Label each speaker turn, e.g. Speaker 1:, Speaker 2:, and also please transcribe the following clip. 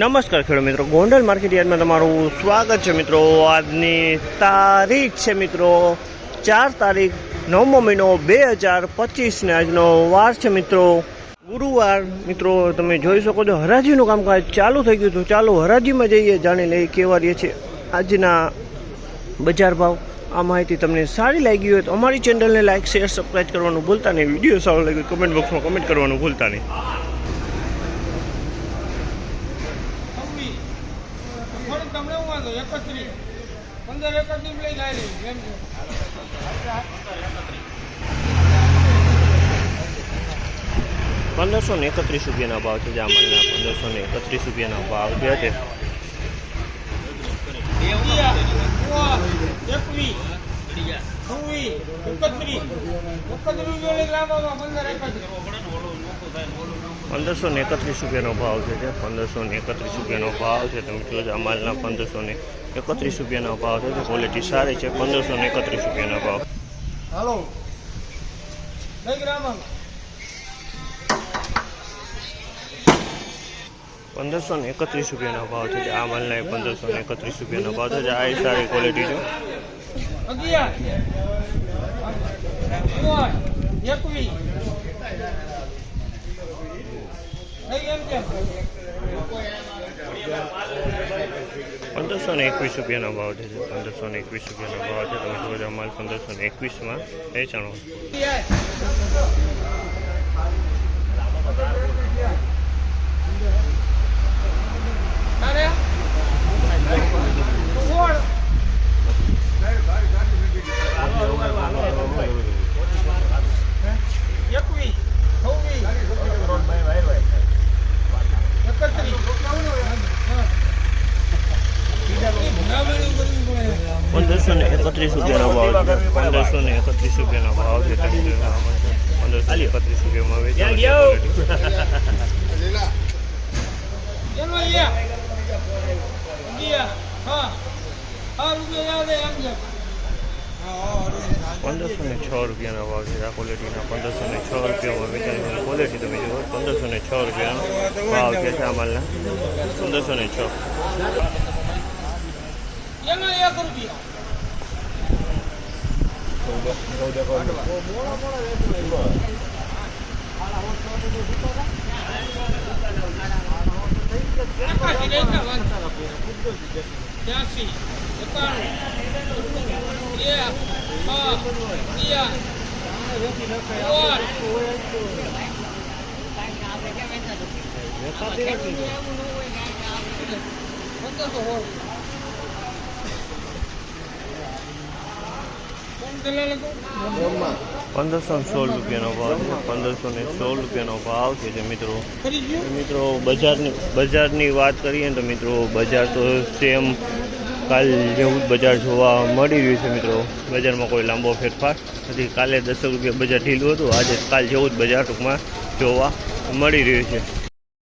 Speaker 1: નમસ્કાર ખેડૂત મિત્રો. ગોંડલ માર્કેટ યાર્ડમાં તમારું સ્વાગત છે મિત્રો. આજની તારીખ છે મિત્રો ચાર તારીખ નવમો મહિનો બે હજાર પચીસને આજનો વાર છે મિત્રો. ગુરુવાર, મિત્રો, તમે જોઈ શકો છો, હરાજીનું કામકાજ ચાલુ થઈ ગયું હતું. ચાલો હરાજીમાં જઈએ, જાણી લઈએ કેવા રહે છે આજના બજાર ભાવ. આ માહિતી તમને સારી લાગી હોય તો અમારી ચેનલને લાઈક, શેર સબસ્ક્રાઈબ કરવાનું ભૂલતા નહીં. વીડિયો સારો લાગ્યો કમેન્ટ બોક્સમાં કમેન્ટ કરવાનું ભૂલતા નહીં.
Speaker 2: વાંધો એકત્રીસ પંદર એકત્રીસ લઈ જાય એમ છે.
Speaker 1: પંદરસો ને એકત્રીસ રૂપિયાના ભાવ છે જામલના પંદરસો ને એકત્રીસ રૂપિયાના ભાવ જે છે.
Speaker 2: એકવીસ છવ્વીસ એકત્રીસ એકત્રીસ જોડે લાવવામાં પંદર એકત્રીસ
Speaker 1: પંદરસો ને એકત્રીસ રૂપિયાનો ભાવ છે જે પંદરસો ને એકત્રીસ રૂપિયાનો ભાવ છે. તમે જોજો જામલના પંદરસો ને એકત્રીસ રૂપિયાનો ભાવ છે ક્વોલિટી સારી છે પંદરસો ને એકત્રીસ રૂપિયાનો ભાવ.
Speaker 2: હાલો.
Speaker 1: પંદરસો ને એકત્રીસ રૂપિયાનો ભાવ છે આ માલના પંદરસો ને એકત્રીસ રૂપિયાનો ભાવ છે. આ સારી ક્વોલિટી છે.
Speaker 2: અગિયાર એકવીસ
Speaker 1: પંદરસો ને એકવીસ રૂપિયાનો ભાવ છે પંદરસો ને એકવીસ રૂપિયાનો ભાવ છે. તમે જોજો માલ પંદરસો ને એકવીસમાં. વેચાણો
Speaker 2: અરે સોળ એકવીસ છવ્વીસ એકત્રીસ
Speaker 1: પંદરસો ને એકત્રીસ રૂપિયાનો ભાવ છે. પંદરસો ને એકત્રીસ રૂપિયાનો ભાવ છે. પંદરસો ને એકત્રીસ રૂપિયામાં વેચાણ પંદરસો ને છ રૂપિયાના ભાવ છે આ ક્વોલિટીના. પંદરસો ને છ રૂપિયામાં વેચાણ ક્વોલિટી તમે જુઓ પંદરસો ને છ રૂપિયાનો ભાવ છે આ માલના. પંદરસો ને છ.
Speaker 2: એનો એક રૂપિયા. ત્યાંસી એકાણું બે હા પંદરસો હોળ
Speaker 1: પંદરસો સોળ રૂપિયાનો ભાવ છે. પંદરસો ને સોળ રૂપિયાનો ભાવ છે જે મિત્રો. મિત્રો, બજારની બજારની વાત કરીએ તો મિત્રો, બજાર તો સેમ કાલ જેવું જ બજાર જોવા મળી રહ્યું છે મિત્રો. બજારમાં કોઈ લાંબો ફેરફાર નથી. કાલે દસ રૂપિયા બજાર ઢીલું હતું. આજે કાલ જેવું જ બજાર ટૂંકમાં જોવા મળી રહ્યું છે.